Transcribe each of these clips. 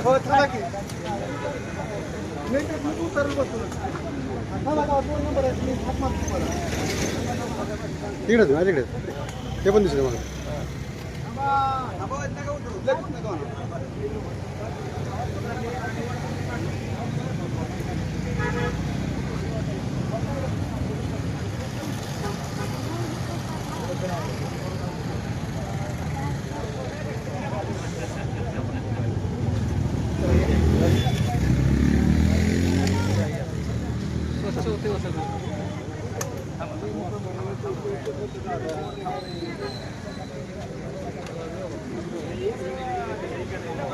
हो चला की नाही तर मी उतरलं बसतो दोन नंबर आहे मी ना तिकडे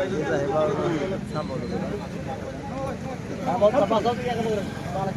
ते पण दिसलं मला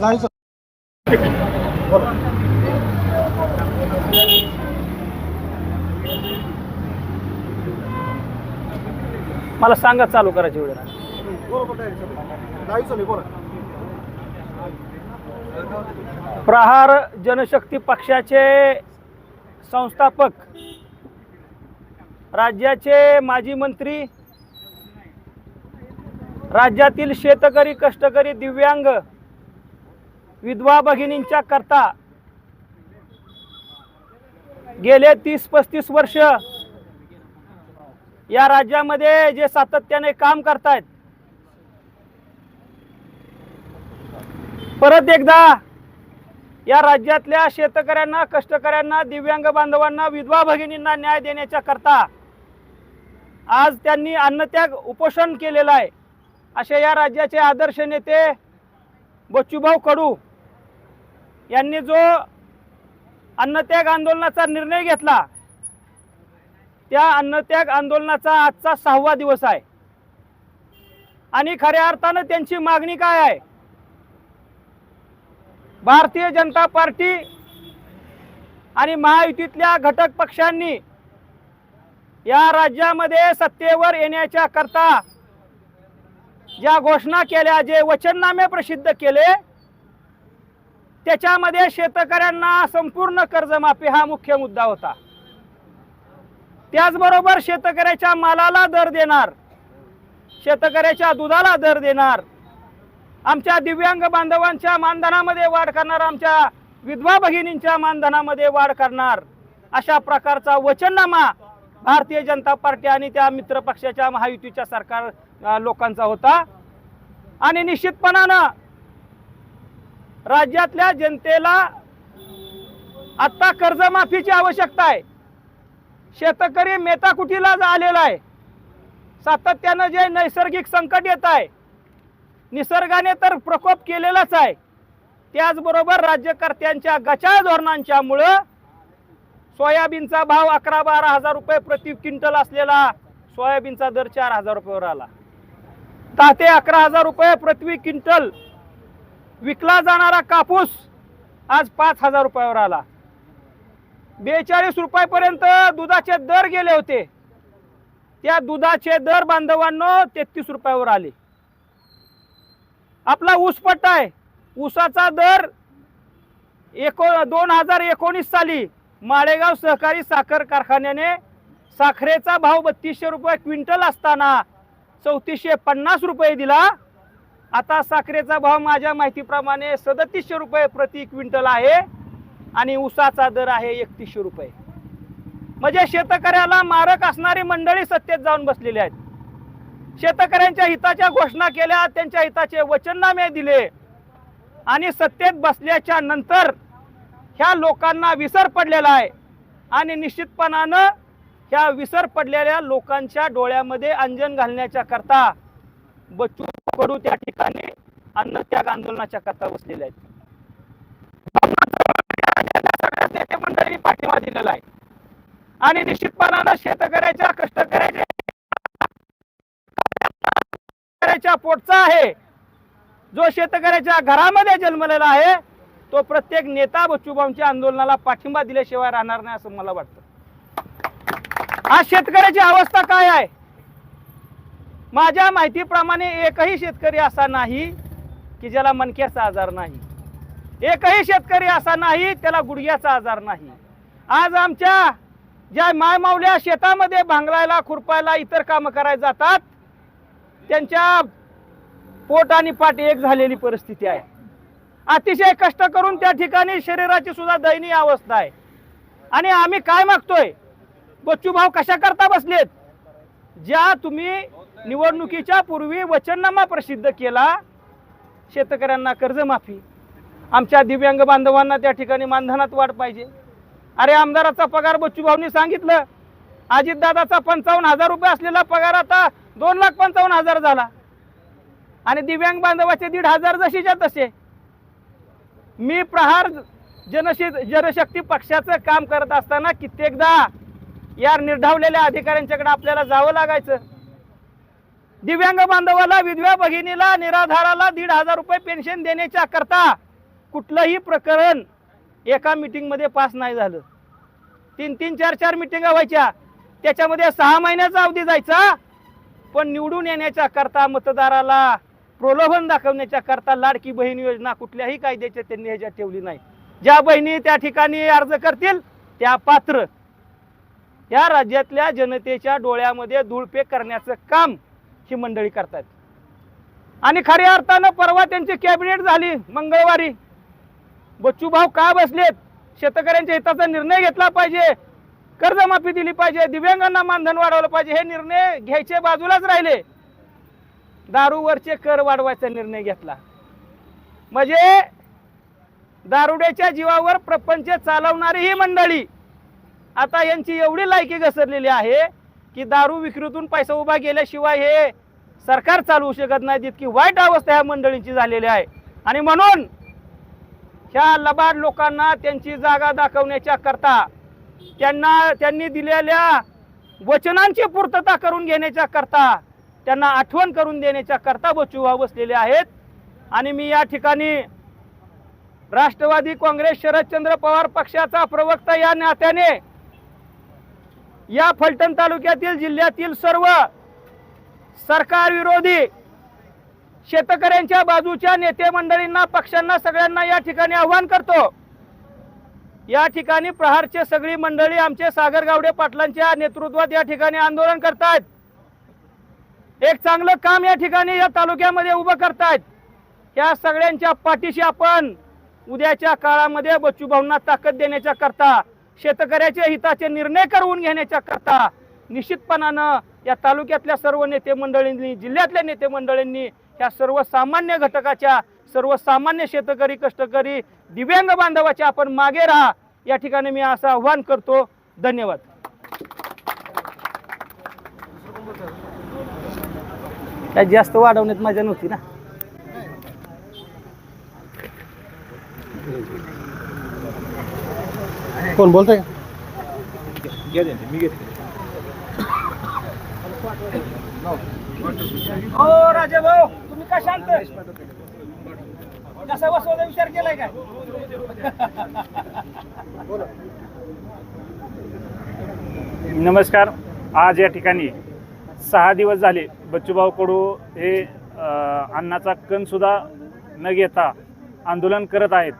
नाही. मला सांगा चालू करायची वेळ प्रहार जनशक्ती पक्षाचे संस्थापक राज्याचे माजी मंत्री राज्यातील शेतकरी कष्टकरी दिव्यांग विधवा भगिनींच्या करता गेले तीस पस्तीस वर्ष या राज्यामध्ये जे सातत्याने काम करतायत. परत एकदा या राज्यातल्या शेतकऱ्यांना कष्टकऱ्यांना दिव्यांग बांधवांना विधवा भगिनींना न्याय देण्याच्या करता आज त्यांनी अन्नत्याग उपोषण केलेलं आहे. असे या राज्याचे आदर्श नेते बच्चूभाऊ कडू यांनी जो अन्नत्याग आंदोलनाचा निर्णय घेतला त्या अन्नत्याग आंदोलनाचा आजचा सहावा दिवस आहे. आणि खऱ्या अर्थानं त्यांची मागणी काय आहे? भारतीय जनता पार्टी आणि महायुतीतल्या घटक पक्षांनी या राज्यामध्ये सत्तेवर येण्याच्या करता ज्या घोषणा केल्या जे वचननामे प्रसिद्ध केले त्याच्यामध्ये शेतकऱ्यांना संपूर्ण कर्जमाफी हा मुख्य मुद्दा होता. त्याचबरोबर शेतकऱ्याच्या मालाला दर देणार शेतकऱ्याच्या दुधाला दर देणार आमच्या दिव्यांग बांधवांच्या मानधनामध्ये वाढ करणार आमच्या विधवा भगिनींच्या मानधनामध्ये वाढ करणार अशा प्रकारचा वचननामा भारतीय जनता पार्टी आणि त्या मित्र पक्षाच्या महायुतीच्या सरकार लोकांचा होता. आणि निश्चितपणानं राज्यातल्या जनतेला आत्ता कर्जमाफीची आवश्यकता आहे. शेतकरी मेताकुटीला आलेला आहे. सातत्यानं जे नैसर्गिक संकट येत आहे निसर्गाने तर प्रकोप केलेलाच आहे. त्याचबरोबर राज्यकर्त्यांच्या गचाळ धोरणांच्यामुळं सोयाबीनचा भाव अकरा बारा हजार रुपये प्रति क्विंटल असलेला सोयाबीनचा दर चार हजार रुपयावर आला. दहा ते अकरा हजार रुपये प्रति क्विंटल विकला जाणारा कापूस आज पाच हजार रुपयावर आला. बेचाळीस रुपयापर्यंत दुधाचे दर गेले होते. त्या दुधाचे दर बांधवांनो तेहतीस रुपयावर आले. आपला ऊस पट्टा आहे. ऊसाचा दर एको दोन हजार एकोणीस साली माळेगाव सहकारी साखर कारखान्याने साखरेचा भाव बत्तीसशे रुपये क्विंटल असताना चौतीसशे पन्नास रुपये दिला. आता साखरेचा भाव माझ्या माहितीप्रमाणे सदतीसशे रुपये प्रति क्विंटल आहे आणि ऊसाचा दर आहे एकतीसशे रुपये. म्हणजे शेतकऱ्याला मारक असणारी मंडळी सत्तेत जाऊन बसलेली आहेत. शेतकऱ्यांच्या हिताच्या घोषणा केल्या त्यांच्या हिताचे वचननामे दिले आणि सत्तेत बसल्याच्या नंतर ह्या लोकांना विसर पडलेला आहे आणि निश्चितपणानं ह्या विसर पडलेल्या लोकांच्या डोळ्यामध्ये अंजन घालण्याच्या करता बच्चू कडू त्या ठिकाणी अन्नत्याग आंदोलनाच्या कथा बसलेल्या आहेत. नेते मंडळी पाठिंबा दिलेला आहे. आणि निश्चितपणानं शेतकऱ्याच्या कष्टकऱ्याच्या पोटचा आहे. जो शेतकऱ्याच्या घरामध्ये जन्मलेला आहे तो प्रत्येक नेता बच्चूभाऊंच्या आंदोलनाला पाठिंबा दिल्याशिवाय राहणार नाही असं मला वाटतं. आज शेतकऱ्याची अवस्था काय आहे? माझ्या माहितीप्रमाणे एकही शेतकरी असा नाही की ज्याला मणक्याचा आजार नाही. एकही शेतकरी असा नाही त्याला गुडघ्याचा आजार नाही. आज आमच्या ज्या मायमावल्या शेतामध्ये भांगलायला खुरपायला इतर कामं करायला जातात त्यांच्या पोट आणि पाट एक झालेली परिस्थिती आहे. अतिशय कष्ट करून त्या ठिकाणी शरीराची सुद्धा दयनीय अवस्था आहे. आणि आम्ही काय मागतोय? बच्चू भाऊ कशा करता बसलेत? ज्या तुम्ही निवडणुकीच्या पूर्वी वचननामा प्रसिद्ध केला. शेतकऱ्यांना कर्जमाफी. आमच्या दिव्यांग बांधवांना त्या ठिकाणी मानधनात वाढ पाहिजे. अरे आमदाराचा पगार बच्चू भाऊनी सांगितलं. अजितदादाचा पंचावन्न हजार रुपये असलेला पगार आता दोन लाख पंचावन्न हजार झाला. आणि दिव्यांग बांधवाचे दीड हजार जशीच्या तसे. मी प्रहार जनशे जनशक्ती पक्षाचं काम करत असताना कित्येकदा या निर्धावलेल्या अधिकाऱ्यांच्याकडे आपल्याला जावं लागायचं. दिव्यांग बांधवाला विधव्या भगिनीला निराधाराला दीड हजार रुपये पेन्शन देण्याच्या करता कुठलंही प्रकरण एका मीटिंगमध्ये पास नाही झालं. तीन तीन चार चार मिटिंगा व्हायच्या. त्याच्यामध्ये सहा महिन्याचा अवधी जायचा पण निवडून येण्याच्या करता मतदाराला प्रलोभन दाखवण्याच्या करता लाडकी बहीण योजना कुठल्याही कायद्याच्या त्यांनी ह्याच्यात ठेवली नाही. ज्या बहिणी त्या ठिकाणी अर्ज करतील त्या पात्र. या राज्यातल्या जनतेच्या डोळ्यामध्ये धूळपेक करण्याचं काम ही मंडळी करतात आणि खऱ्या अर्थानं परवा त्यांची कॅबिनेट झाली मंगळवारी. बच्चूभाऊ का बसलेत? शेतकऱ्यांच्या हिताचा निर्णय घेतला पाहिजे. कर्जमाफी दिली पाहिजे. दिव्यांगांना मानधन वाढवलं पाहिजे. हे निर्णय घ्यायचे बाजूलाच राहिले. दारूवरचे कर वाढवायचा निर्णय घेतला. म्हणजे दारुड्याच्या जीवावर प्रपंच चालवणारी ही मंडळी आता यांची एवढी लायकी घसरलेली आहे की दारू विक्रीतून पैसा उभा गेल्याशिवाय हे सरकार चालवू शकत नाही इतकी वाईट अवस्था ह्या मंडळींची झालेली आहे. आणि म्हणून ह्या लबाड लोकांना त्यांची जागा दाखवण्याच्या करता त्यांना त्यांनी दिलेल्या वचनांची पूर्तता करून घेण्याच्या करता त्यांना आठवण करून देण्याच्या करता बचूभाव बसलेले आहेत. आणि मी या ठिकाणी राष्ट्रवादी काँग्रेस शरदचंद्र पवार पक्षाचा प्रवक्ता या नात्याने या फलटण तालुक्यातील जिल्ह्यातील सर्व सरकार विरोधी शेतकऱ्यांच्या बाजूच्या नेते मंडळींना पक्षांना सगळ्यांना या ठिकाणी आव्हान करतो. या ठिकाणी प्रहारचे सगळी मंडळी आमचे सागर गावडे पाटलांच्या नेतृत्वात या ठिकाणी आंदोलन करतायत. एक चांगलं काम या ठिकाणी या तालुक्यामध्ये उभं करतायत. या सगळ्यांच्या पाठीशी आपण उद्याच्या काळामध्ये बच्चूभाऊंना ताकद देण्याच्या करता शेतकऱ्याच्या हिताचे निर्णय करवून घेण्याच्या करता निश्चितपणानं या तालुक्यातल्या सर्व नेते मंडळींनी जिल्ह्यातल्या नेते मंडळींनी ह्या सर्वसामान्य घटकाच्या सर्वसामान्य शेतकरी कष्टकरी दिव्यांग बांधवाच्या आपण मागे राहा. या ठिकाणी मी असं आव्हान करतो. धन्यवाद. काय जास्त वाढवण्यात मजा नव्हती ना? कोण बोलतंय हो राजा भाऊ तुम्ही का शांत? कसा बसवायचा विचार केलाय काय? नमस्कार. आज या ठिकाणी सहा दिवस झाले बच्चूभाऊ कडू हे अ, अन्नाचा कणसुद्धा न घेता आंदोलन करत आहेत.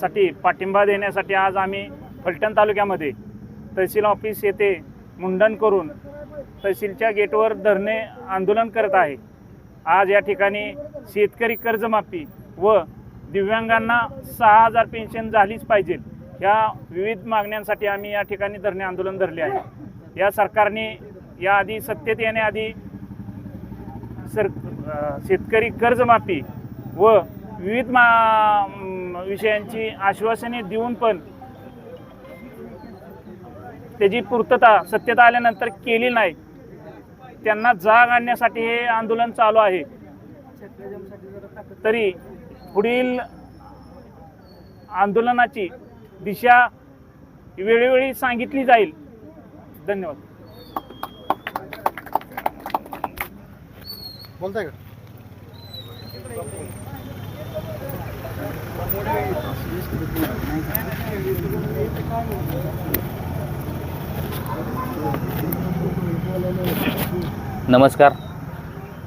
साठी पाठिंबा देण्यासाठी आज आम्ही फलटण तालुक्यामध्ये तहसील ऑफिस येथे मुंडन करून तहसीलच्या गेटवर धरणे आंदोलन करत आहे. आज या ठिकाणी शेतकरी कर्जमाफी व दिव्यांगांना सहा हजार पेन्शन झालीच पाहिजे. या विविध मागण्यांसाठी आम्ही या ठिकाणी धरणे आंदोलन धरले आहे. या सरकारने याआधी सत्तेत येण्याआधी सर शेतकरी कर्जमाफी व विविध मा विषयांची आश्वासने देऊन पण त्याची पूर्तता सत्यता आल्यानंतर केली नाही. त्यांना जाग आणण्यासाठी हे आंदोलन चालू आहे. तरी पुढील आंदोलनाची दिशा वेळोवेळी सांगितली जाईल. धन्यवाद. बोलताय का? नमस्कार.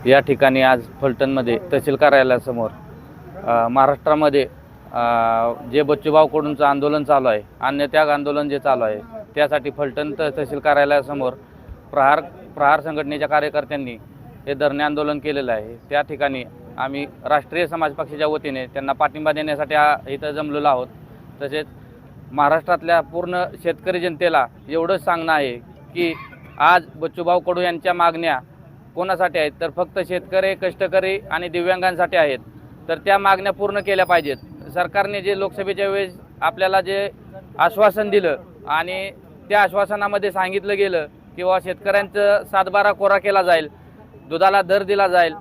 या ठिकाणी आज फलटणमध्ये तहसील कार्यालयासमोर महाराष्ट्रामध्ये जे बच्चूभाऊकडूनचं आंदोलन चालू आहे अन्नत्याग आंदोलन जे चालू आहे त्यासाठी फलटण त तहसील कार्यालयासमोर प्रहार प्रहार संघटनेच्या कार्यकर्त्यांनी हे धरणे आंदोलन केलेलं आहे. त्या ठिकाणी आम्ही राष्ट्रीय समाज पक्षाच्या वतीने त्यांना पाठिंबा देण्यासाठी इथं जमलेलो आहोत. तसेच महाराष्ट्रातल्या पूर्ण शेतकरी जनतेला एवढंच सांगणं आहे की आज बच्चूभाऊ कडू यांच्या मागण्या कोणासाठी आहेत? तर फक्त शेतकरी कष्टकरी आणि दिव्यांगांसाठी आहेत. तर त्या मागण्या पूर्ण केल्या पाहिजेत. सरकारने जे लोकसभेच्या वेळेस आपल्याला जे आश्वासन दिलं आणि त्या आश्वासनामध्ये सांगितलं गेलं किंवा शेतकऱ्यांचं सातबारा कोरा केला जाईल दुधाला दर दिला जाईल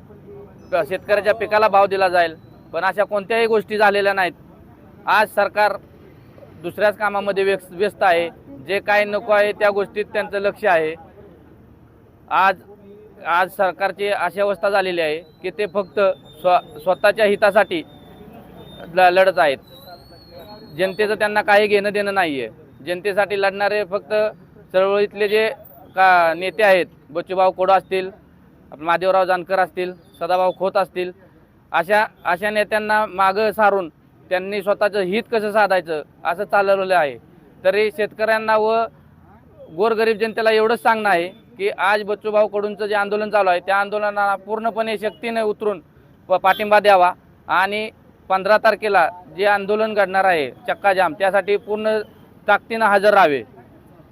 शेतकऱ्याच्या पिकाला भाव दिला जाईल. पण अशा कोणत्याही गोष्टी झालेल्या नाहीत. आज सरकार दुसऱ्याच कामामध्ये व्यस्त व्यस्त आहे. जे काय नको आहे त्या गोष्टीत त्यांचं लक्ष आहे. आज आज सरकारची अशी अवस्था झालेली आहे की ते फक्त स्व स्वतःच्या हितासाठी ल लढत आहेत. जनतेचं त्यांना काही घेणं देणं नाही आहे जनतेसाठी लढणारे फक्त चळवळीतले जे का नेते आहेत बच्चूभाऊ कोडो असतील महादेवराव जानकर असतील सदाभाऊ खोत असतील. अशा अशा नेत्यांना मागं सारून त्यांनी स्वतःचं हित कसं साधायचं असं चालवलेलं आहे. तरी शेतकऱ्यांना व गोरगरीब जनतेला एवढंच सांगणं आहे की आज बच्चूभाऊकडूनचं जे आंदोलन चालू आहे त्या आंदोलनाला पूर्णपणे शक्तीने उतरून प पाठिंबा द्यावा आणि पंधरा तारखेला जे आंदोलन घडणार आहे चक्काजाम त्यासाठी पूर्ण ताकदीनं हजर राहावे.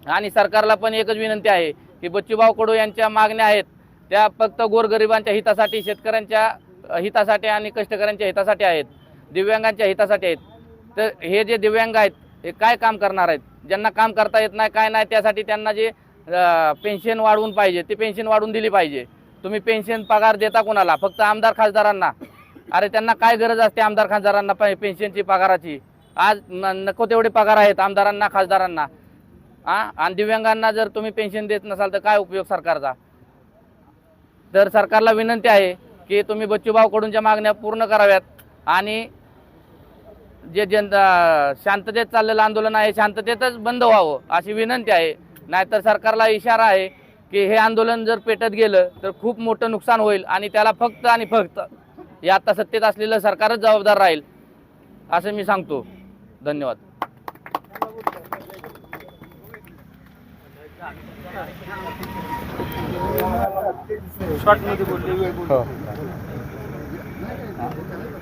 आणि सरकारला पण एकच विनंती आहे की बच्चूभाऊ कडू यांच्या मागण्या आहेत त्या फक्त गोरगरिबांच्या हितासाठी शेतकऱ्यांच्या हितासाठी आणि कष्टकऱ्यांच्या हितासाठी आहेत दिव्यांगांच्या हितासाठी आहेत. तर हे जे दिव्यांग आहेत हे काय काम करणार आहेत? ज्यांना काम करता येत नाही काय नाही त्यासाठी त्यांना जे पेन्शन वाढवून पाहिजे ते पेन्शन वाढवून दिली पाहिजे. तुम्ही पेन्शन पगार देता कोणाला? फक्त आमदार खासदारांना. अरे त्यांना काय गरज असते आमदार खासदारांना पेन्शनची पगाराची? आज न नको तेवढे पगार आहेत आमदारांना खासदारांना. हा आणि दिव्यांगांना जर तुम्ही पेन्शन देत नसाल तर काय उपयोग सरकारचा? तर सरकारला विनंती आहे की तुम्ही बच्चूभाऊकडूनच्या मागण्या पूर्ण कराव्यात. आणि जे जनता शांततेत चाललेलं आंदोलन आहे शांततेतच बंद व्हावं अशी विनंती आहे. नाहीतर सरकारला इशारा आहे की हे आंदोलन जर पेटत गेलं तर खूप मोठं नुकसान होईल आणि त्याला फक्त आणि फक्त हे आता सत्तेत असलेलं सरकारच जबाबदार राहील असं मी सांगतो. धन्यवाद. हो.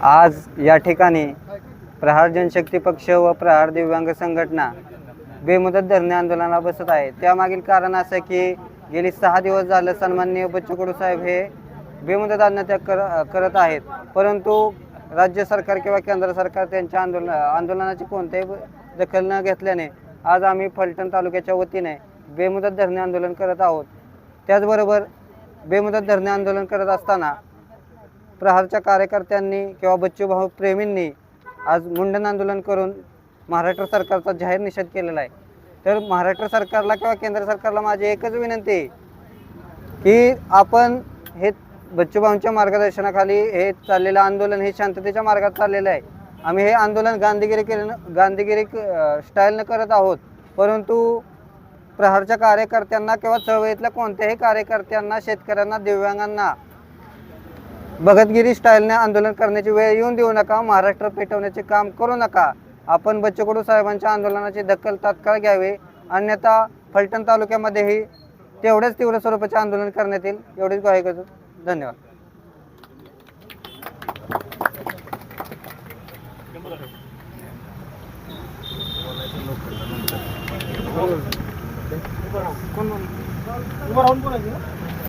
आज या ठिकाणी प्रहार जनशक्ती पक्ष व प्रहार दिव्यांग संघटना बेमुदत धरणे आंदोलनाला बसत आहे. त्यामागील कारण असं की गेली सहा दिवस झालं सन्माननीय बच्चू कडू साहेब हे बेमुदत आत्महत्या कर करत आहेत. परंतु राज्य सरकार किंवा केंद्र सरकार त्यांच्या आंदोलन आंदोलनाची कोणत्याही दखल न घेतल्याने आज आम्ही फलटण तालुक्याच्या वतीने बेमुदत धरणे आंदोलन करत आहोत. त्याचबरोबर बेमुदत धरणे आंदोलन करत असताना प्रहारच्या कार्यकर्त्यांनी किंवा बच्चूभाऊ प्रेमींनी आज मुंडन आंदोलन करून महाराष्ट्र सरकारचा जाहीर निषेध केलेला आहे. तर महाराष्ट्र सरकारला किंवा केंद्र सरकारला माझी एकच विनंती आहे की आपण हे बच्चूभाऊंच्या मार्गदर्शनाखाली हे चाललेलं आंदोलन हे शांततेच्या मार्गात चाललेलं आहे. आम्ही हे आंदोलन गांधीगिरी केलं गांधीगिरी स्टाईलनं करत आहोत. परंतु प्रहारच्या कार्यकर्त्यांना किंवा चळवळीतल्या कोणत्याही कार्यकर्त्यांना शेतकऱ्यांना दिव्यांगांना. भगतगिरी स्टाईलने आंदोलन करण्याची वेळ येऊन देऊ नका महाराष्ट्र पेटवण्याचे काम करू नका. आपण बच्चकडू साहेबांच्या आंदोलनाची दखल तात्काळ घ्यावी. अन्यथा फलटण तालुक्यामध्येही तेवढेच तीव्र स्वरूपाचे आंदोलन करण्यात येईल. एवढीच ग्वाही करतो. धन्यवाद. हो. उभं राहून बोलायचं ना?